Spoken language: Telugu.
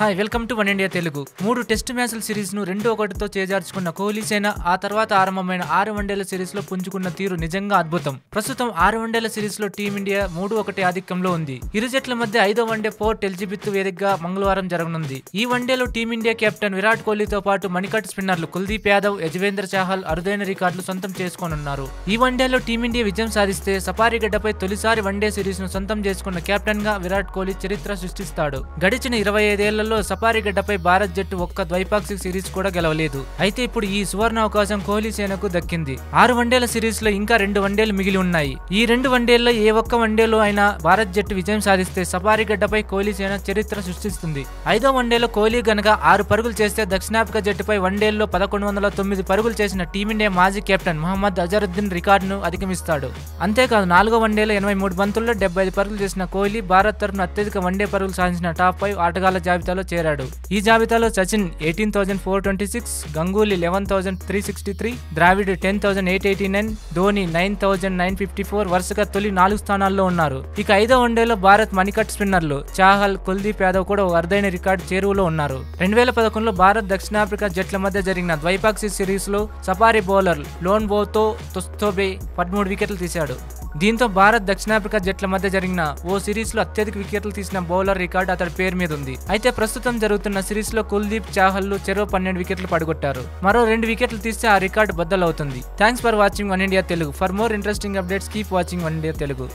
Hi welcome to One India Telugu మూడు టెస్ట్ మ్యాచ్ల సిరీస్ను రెండు ఒకటితో చేజార్చుకున్న కోహ్లీ సేన ఆ తర్వాత ఆరంభమైన ఆరు వన్డేల సిరీస్లో పుంజుకున్న తీరు నిజంగా అద్భుతం. ప్రస్తుతం ఆరు వన్డేల సిరీస్లో టీమిండియా మూడు ఒకటి ఆధిక్యంలో ఉంది. ఇరు జట్ల మధ్య ఐదో వన్డే పోర్ట్ ఎలిజబెత్ వేదికగా మంగళవారం జరగనుంది. ఈ వన్డేలో టీమిండియా కెప్టెన్ విరాట్ కోహ్లీతో పాటు మణికట్ స్పిన్నర్లు కుల్దీప్ యాదవ్ యజవేంద్ర చాహల్ అరుదైన రికార్డులు సొంతం చేసుకోనున్నారు. ఈ వన్డేలో టీమిండియా విజయం సాధిస్తే సఫారీ గడ్డపై తొలిసారి వన్డే సిరీస్ను సొంతం చేసుకున్న కెప్టెన్గా విరాట్ కోహ్లీ చరిత్ర సృష్టిస్తాడు. గడిచిన ఇరవై ఐదేళ్ళలో సఫారీ గడ్డపై భారత్ జట్టు ఒక్క ద్వైపాక్షిక సిరీస్ కూడా గెలవలేదు. అయితే ఇప్పుడు ఈ సువర్ణ అవకాశం కోహ్లీ సేనకు దక్కింది. ఆరు వన్డేల సిరీస్లో ఇంకా రెండు వన్డేలు మిగిలి ఉన్నాయి. ఈ రెండు వన్డేల్లో ఏ ఒక్క వన్డేలో అయినా భారత్ జట్టు విజయం సాధిస్తే సఫారీ గడ్డపై కోహ్లీ సేన చరిత్ర సృష్టిస్తుంది. ఐదో వన్డేలో కోహ్లీ గనక ఆరు పరుగులు చేస్తే దక్షిణాఫ్రికా జట్టుపై వన్డేల్లో పదకొండు వందల తొమ్మిది పరుగులు చేసిన టీమిండియా మాజీ కెప్టెన్ మహమ్మద్ అజరుద్దీన్ రికార్డును అధిగమిస్తాడు. అంతేకాదు నాలుగో వన్డేలో ఎనభై మూడు బంతుల్లో డెబ్బై ఐదు పరుగులు చేసిన కోహ్లీ భారత్ తరఫున అత్యధిక వన్డే పరుగులు సాధించిన టాప్ ఫైవ్ ఆటగాళ్ళ జాబితాలో చేరాడు. ఈ జాబితాలో Sachin eighteen thousand four twenty six Ganguly eleven thousand three sixty three Dravid ten thousand eight eighty nine Dhoni nine thousand nine fifty four వరుసగా తొలి నాలుగు స్థానాల్లో ఉన్నారు. ఇక ఐదో వన్డేలో భారత్ మణికట్ స్పిన్నర్లు చాహల్ కుల్దీప్ యాదవ్ కూడా ఓ అరుదైన రికార్డు చేరువలో ఉన్నారు. రెండు వేల పదకొండులో భారత్ దక్షిణాఫ్రికా జట్ల మధ్య జరిగిన ద్వైపాక్షిక సిరీస్లో safari bowler Lonwabo Tsotsobe పదమూడు వికెట్లు తీశాడు. దీంతో భారత్ దక్షిణాఫ్రికా జట్ల మధ్య జరిగిన ఓ సిరీస్లో అత్యధిక వికెట్లు తీసిన బౌలర్ రికార్డు అతడి పేరు మీద ఉంది. అయితే ప్రస్తుతం జరుగుతున్న సిరీస్లో కుల్దీప్ చాహల్ చెరో పన్నెండు వికెట్లు పడగొట్టారు. మరో రెండు వికెట్లు తీస్తే ఆ record బద్దలవుతుంది. Thanks for watching one India Telugu. For more interesting updates keep watching one India Telugu.